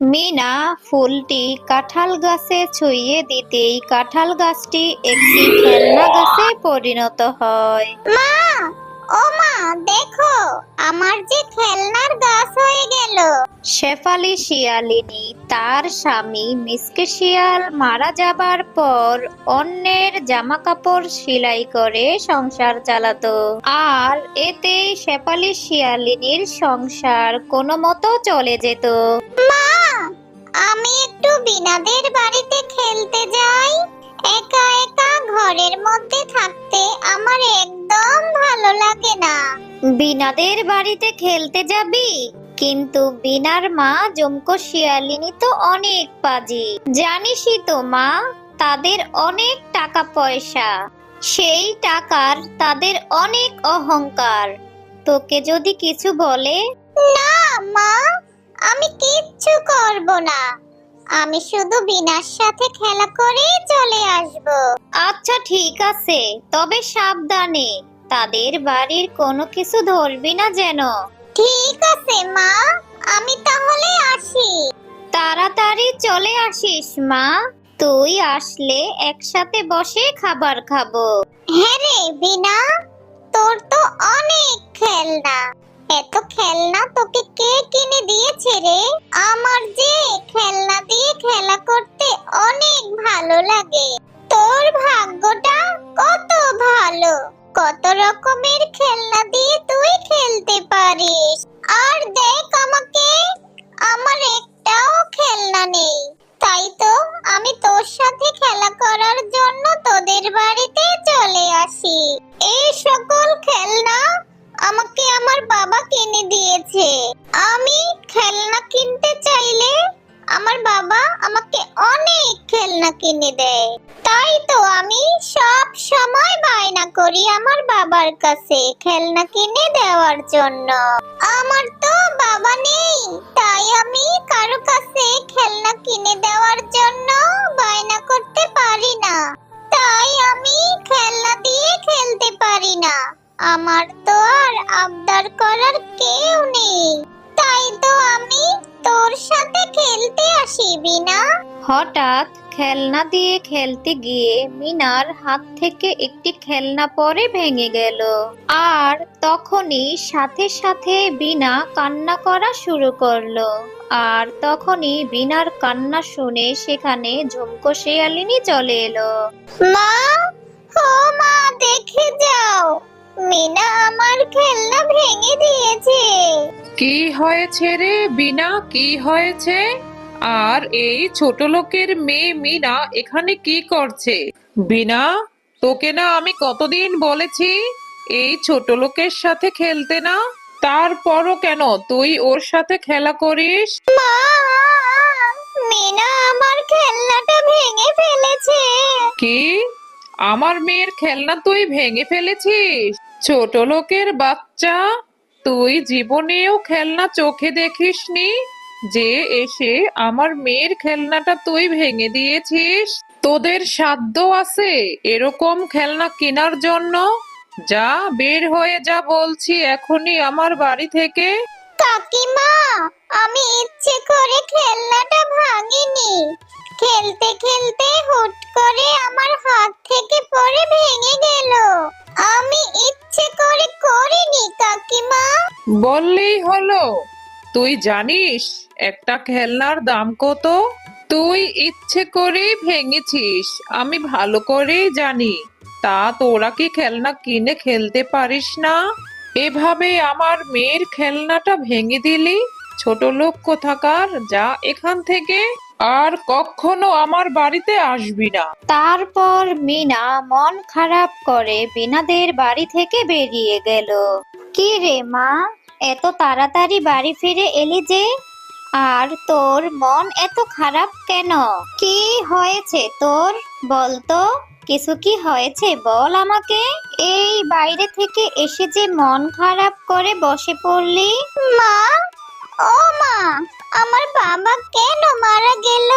মিনা ফুলটি কাঁঠাল গাছে ছুঁয়ে দিতেই কাঁঠাল গাছটি একটি খেলনা গাছে পরিণত হয়। মা ও মা দেখো আমার যে খেলনার গাছ হয়ে গেল। শেফালি শিয়ালিনী তার স্বামী মিসকে শিয়াল মারা যাবার পর অন্যের জামা কাপড় সেলাই করে সংসার চালাতো। আর এতে শেফালি শিয়ালিনীর সংসার কোনো মতো চলে যেত। মা আমি একটু বিনাদের বাড়িতে খেলতে যাই। একা একা ঘরের মধ্যে থাকতে আমার একদম ভালো লাগে না। বিনাদের বাড়িতে খেলতে যাবি? কিন্তু বিনার মা জমকো শিয়ালিনী তো অনেক পাজি জানিসই তো মা তাদের অনেক টাকা পয়সা। সেই টাকার তাদের অনেক অহংকার। তোকে যদি কিছু বলে? না মা আমি কিচ্ছু করব না। আমি শুধু বিনার সাথে খেলা করেই চলে আসব। আচ্ছা ঠিক আছে। তবে সাবধানে। তাদের বাড়ির কোনো কিছু ধরবি না যেন। ঠিক আছে মা। আমি তাহলে আসি। তাড়াতাড়ি চলে আসিস মা। তুই আসলে একসাথে বসে খাবার খাব। হ্যাঁ রে বিনা। তোর তো অনেক খেলনা। এত খেলনা তোকে কে কিনে দিয়েছে রে? আমার যে খেলনা দিয়ে খেলা করতে অনেক ভালো লাগে। তোর ভাগ্যটা কত ভালো। কত রকমের খেলনা দিয়ে তুই খেলতে পারিস। আর দেখ আমাকে করি আমার বাবার কাছে খেলনা কিনে দেওয়ার জন্য। আমার তো বাবা নেই, তাই আমি কারও কাছে খেলনা কিনে দেওয়ার জন্য বায়না করতে পারি না। তাই আমি খেলনা দিয়ে খেলতে পারি না। আমার তো আর আবদার করার কেউ নেই। তাই তো আমি তোর সাথে খেলতে আসি বিনা। হঠাৎ খেলনা দিয়ে খেলতে গিয়ে মিনার হাত থেকে একটি খেলনা পরে ভেঙে গেল। আর তখনই সাথে সাথে বিনা কান্না করা শুরু করল। আর তখনই বিনার কান্না শুনে সেখানে ঝুমকো শেয়ালিনী চলে এলো। মা ও মা দেখে যাও। মিনা আমার খেলনা ভেঙে দিয়েছে। কি হয়েছে রে বিনা? কি হয়েছে? আর এই ছোট লোকের মেয়ে মিনা এখানে কি করছে? বিনা তোকে না আমি কতদিন বলেছি এই ছোট লোকের সাথে খেলতে না? তারপরও কেন তুই ওর সাথে খেলা করিস? মা মিনা আমার খেলনাটা ভেঙে ফেলেছে। কি? আমার মেয়ের খেলনা তুই ভেঙে ফেলেছিস? ছোট লোকের বাচ্চা, তুই জীবনেও খেলনা চোখে দেখিসনি? যে এসে আমার মেয়ের খেলনাটা তুই ভেঙে দিয়েছিস? তোদের সাধ্য আছে এরকম খেলনা কেনার জন্য? যা বের হয়ে যা বলছি এখনই আমার বাড়ি থেকে। কাকিমা, আমি ইচ্ছে করে খেলনাটা ভাঙিনি। খেলতে খেলতে হুট করে আমার হাত থেকে পড়ে ভেঙে গেল। আমি ইচ্ছে করে করিনি, কাকিমা। বললেই হলো। তুই জানিস, একটা খেলনার দাম কত? তুই ইচ্ছে করেই ভেঙেছিস, আমি ভালো করেই জানি। তা তোরা কি খেলনা কিনে খেলতে পারিস না? এভাবে আমার মেয়ের খেলনাটা ভেঙে দিলি? ছোট লোক কোথাকার, যা এখান থেকে। আর কখনো আমার বাড়িতে আসবি না। তারপর মিনা মন খারাপ করে বিনাদের বাড়ি থেকে বেরিয়ে গেল। কি রে মা, এত তাড়াতাড়ি বাড়ি ফিরে এলি যে? আর তোর মন এত খারাপ কেন? কি হয়েছে তোর? বলতো কিছু কি হয়েছে বল আমাকে? এই বাইরে থেকে এসে যে মন খারাপ করে বসে পড়লি? মা, ও মা! আমার বাবা কেন মারা গেল?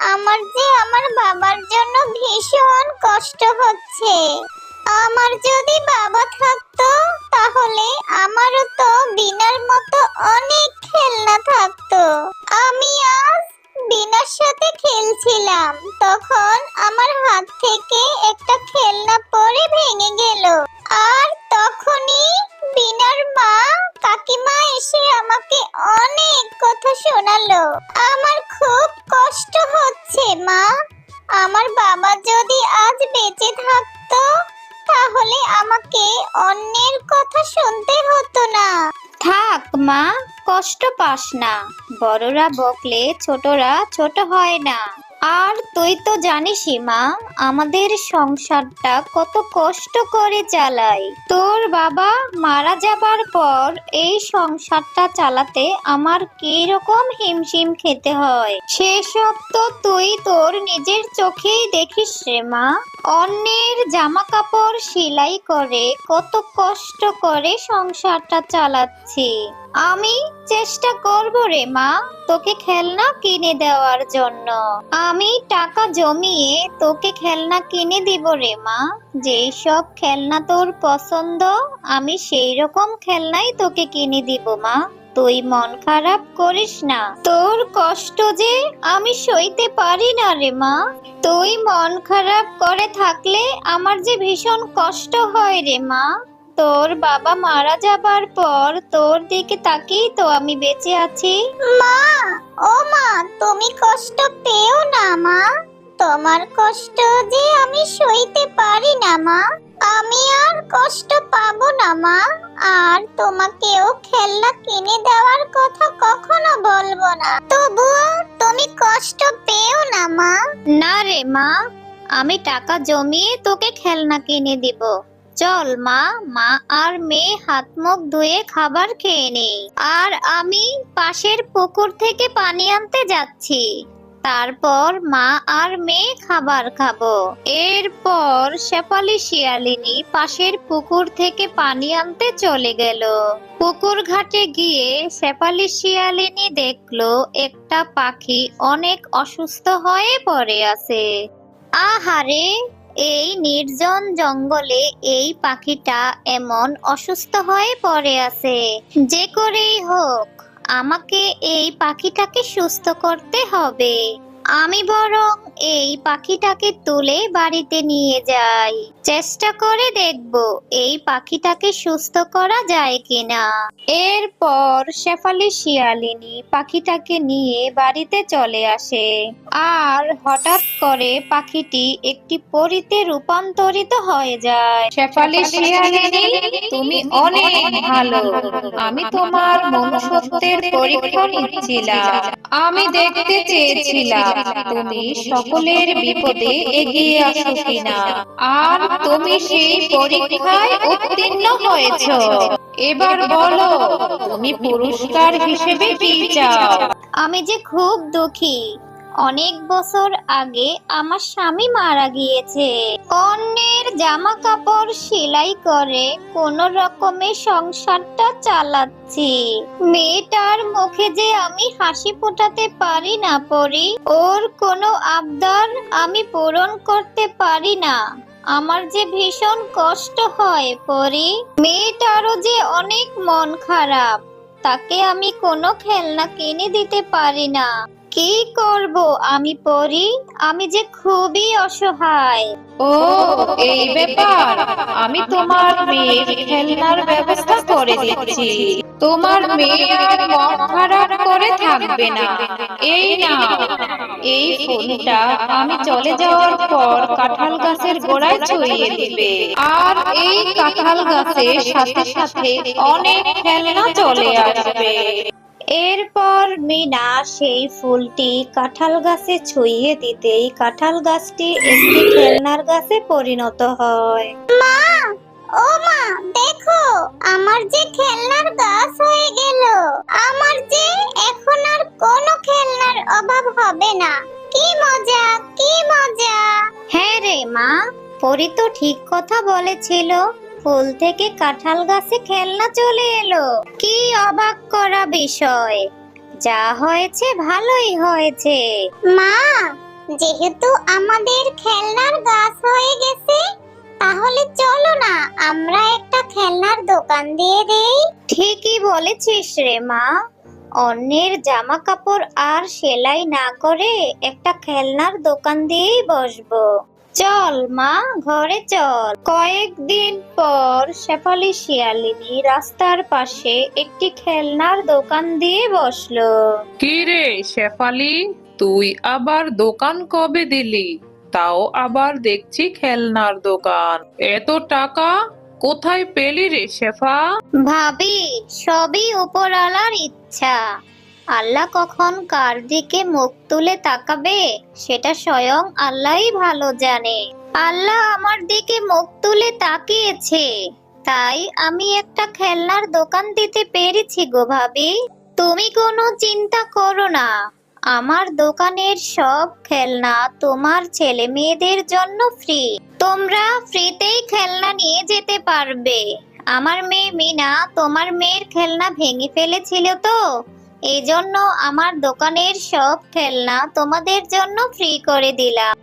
আমার যে আমার বাবার জন্য ভীষণ কষ্ট হচ্ছে। আমার যদি বাবা থাকতো, তাহলে আমারও তো বিনার মতো অনেক খেলনা থাকতো। আমি আর খেলছিলাম। তখন আমার হাত থেকে একটা খেলনা পড়ে ভেঙে গেল। আর তখনই বিনার মা কাকিমা শোনালো। আমার খুব কষ্ট হচ্ছে, মা। আমার বাবা যদি আজ বেঁচে থাকতো, তাহলে আমাকে অন্যের কথা শুনতে হতো না। থাক, মা, কষ্ট পাস না। বড়রা বকলে ছোটরা ছোট হয় না। আর তুই তো জানিসই মা, আমাদের সংসারটা কত কষ্ট করে চালাই। তোর বাবা মারা যাবার পর এই সংসারটা চালাতে আমার রকম হিমশিম খেতে হয়। সেসব তো তুই তোর নিজের চোখেই দেখিস রে মা। অন্যের জামা কাপড় সেলাই করে কত কষ্ট করে সংসারটা চালাচ্ছি। আমি চেষ্টা করব রে মা, তোকে খেলনা কিনে দেওয়ার জন্য। আমি টাকা জমিয়ে তোকে খেলনা কিনে দিব রে মা। যেই সব খেলনা তোর পছন্দ, আমি সেই রকম খেলনাই তোকে কিনে দিব মা। তুই মন খারাপ করিস না। তোর কষ্ট যে আমি সইতে পারি না রে মা। তুই মন খারাপ করে থাকলে আমার যে ভীষণ কষ্ট হয় রে মা। তোর বাবা মারা যাবার পর তোর দিকে তাকিয়েই তো আমি বেঁচে আছি। মা ও মা তুমি কষ্ট পেও না মা। তোমার কষ্ট যে আমি সইতে পারি না মা। আমি আর কষ্ট পাবো না মা। আর তোমাকেও খেলনা কিনে দেওয়ার কথা কখনো বলব না। তবুও তুমি কষ্ট পেও না মা। না রে মা আমি টাকা জমিয়ে তোকে খেলনা কিনে দিব। চল, মা। মা আর মেয়ে হাত মুখ ধুয়ে খাবার খেয়ে নেই আর আমি পাশের পুকুর থেকে পানি আনতে যাচ্ছি। তারপর মা আর মেয়ে খাবার খাব। এরপর শেফালি শিয়ালিনী পাশের পুকুর থেকে পানি আনতে চলে গেল। পুকুর ঘাটে গিয়ে শেফালি শিয়ালিনী দেখল একটা পাখি অনেক অসুস্থ হয়ে পড়ে আছে। আহারে! এই নির্জন জঙ্গলে এই পাখিটা এমন অসুস্থ হয়ে পড়ে আছে। যে করেই হোক, আমাকে এই পাখিটাকে সুস্থ করতে হবে। আমি বরং এই পাখিটাকে তুলে বাড়িতে নিয়ে যাই। চেষ্টা করে দেখব এই পাখিটাকে সুস্থ করা যায় কিনা। এরপর শেফালি শিয়ালিনী পাখিটাকে নিয়ে বাড়িতে চলে আসে। আর হঠাৎ করে পাখিটি একটি পরিতে রূপান্তরিত হয়ে যায়। শেফালি শিয়ালিনী, তুমি অনেক ভালো। আমি তোমার মনুষ্যত্বের পরীক্ষা নিচ্ছিলাম। আমি দেখতে চেয়েছিলাম। তুমি সকলের বিপদে এগিয়ে আসো কিনা? আর তুমি সেই পরীক্ষায় উত্তীর্ণ হয়েছ। এবার বলো তুমি পুরস্কার হিসেবে কি চাও? আমি যে খুব দুঃখী অনেক বছর আগে আমার স্বামী মারা গিয়েছে। অন্যের জামা কাপড় সেলাই করে কোন রকমে সংসারটা চালাচ্ছি। মেয়েটার মুখে যে আমি হাসি ফোটাতে পারি না পরি, ওর কোনো আবদার আমি পূরণ করতে পারি না। আমার যে ভীষণ কষ্ট হয় পরি, মেয়েটারও যে অনেক মন খারাপ, তাকে আমি কোনো খেলনা কিনে দিতে পারি না। কি করব? আমি পরি আমি যে খুবই অসহায়। ও, এই ব্যাপার। আমি তোমার মেয়ের খেলনার ব্যবস্থা করে দিচ্ছি। তোমার মেয়ে আর মন খারাপ করে থাকবে না। এই না এই ফোনটা আমি চলে যাওয়ার পর কাঁঠাল গাছের গোড়ায় ছড়িয়ে দিবে। আর এই কাঁঠাল গাছের সাথে সাথে অনেক খেলনা চলে আসবে। এরপর মিনা সেই ফুলটি কাঁঠাল গাছে ছুঁয়ে দিতেই কাঁঠাল গাছটি একটি খেলনার গাছে পরিণত হয়। মা ও মা দেখো আমার যে খেলনার গাছ হয়ে গেল। আমার যে এখন আর কোনো খেলনার অভাব হবে না। কি মজা কি মজা। হ্যাঁ রে মা পরি তো ঠিক কথা বলেছিল। ফুল থেকে কাঁঠাল গাছে খেলনা চলে এলো। কি অবাক করা বিষয়। যা হয়েছে ভালোই হয়েছে। মা যেহেতু আমাদের খেলনার গাছ হয়ে গেছে তাহলে চলো না আমরা একটা খেলনার দোকান দিয়ে দেই। ঠিকই বলেছিস রে মা। অন্যের জামা কাপড় আর সেলাই না করে একটা খেলনার দোকান দিয়েই বসবো। চল মা ঘরে চল। কয়েকদিন পর শেফালি শিয়ালিনী রাস্তার পাশে একটি খেলনার দোকান দিয়ে বসল। কি রে শেফালি তুই আবার দোকান কবে দিলি? তাও আবার দেখছি খেলনার দোকান। এত টাকা কোথায় পেলি রে শেফা? ভাবি সবই উপরওয়ালার ইচ্ছা। আল্লাহ কখন কার দিকে মুখ তুলে তাকাবে, সেটা স্বয়ং আল্লাহই ভালো জানে। আল্লাহ আমার দিকে মুখ তুলে তাকিয়েছে। তাই আমি একটা খেলনার দোকান দিতে পেরেছি গো ভাবি। তুমি কোনো চিন্তা করো না। আমার দোকানের সব খেলনা তোমার ছেলে মেয়েদের জন্য ফ্রি। তোমরা ফ্রিতেই খেলনা নিয়ে যেতে পারবে। আমার মেয়ে মিনা তোমার মেয়ের খেলনা ভেঙে ফেলেছিল তো? এই জন্য আমার দোকানের সব খেলনা তোমাদের জন্য ফ্রি করে দিলাম।